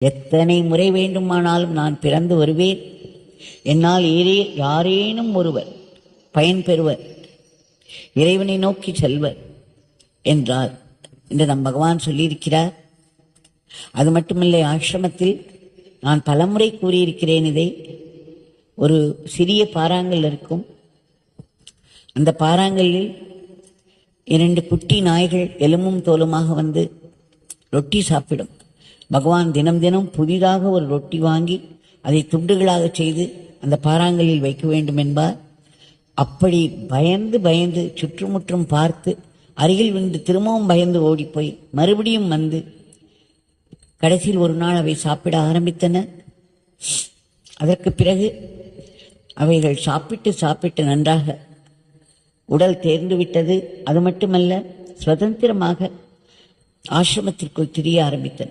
எத்தனை முறை வேண்டுமானாலும் நான் பிறந்து வருவேன். என்னால் ஏதே யாரேனும் ஒருவர் பயன் பெறுவர் இறைவனை நோக்கி செல்வர் என்றார். என்று நம் பகவான் சொல்லியிருக்கிறார். அது மட்டுமில்லை ஆசிரமத்தில் நான் பலமுறை கூறியிருக்கிறேன் இதை. ஒரு சிறிய பாறாங்கல் இருக்கும். அந்த பாறாங்கல்லில் இரண்டு குட்டி நாய்கள் எலும்பும் தோலுமாக வந்து ரொட்டி சாப்பிடும். பகவான் தினம் தினம் புதிதாக ஒரு ரொட்டி வாங்கி அதை துண்டுகளாக செய்து அந்த பாறாங்கலில் வைக்க வேண்டும் என்பார். அப்படி பயந்து பயந்து சுற்றுமுற்றும் பார்த்து அருகில் வந்து திரும்பவும் பயந்து ஓடிப்போய் மறுபடியும் வந்து கடைசியில் ஒரு நாள் அவை சாப்பிட ஆரம்பித்தன. அதற்கு பிறகு அவைகள் சாப்பிட்டு சாப்பிட்டு நன்றாக உடல் தேர்ந்து விட்டது. அது மட்டுமல்ல சுதந்திரமாக ஆசிரமத்திற்குள் திரிய ஆரம்பித்தன.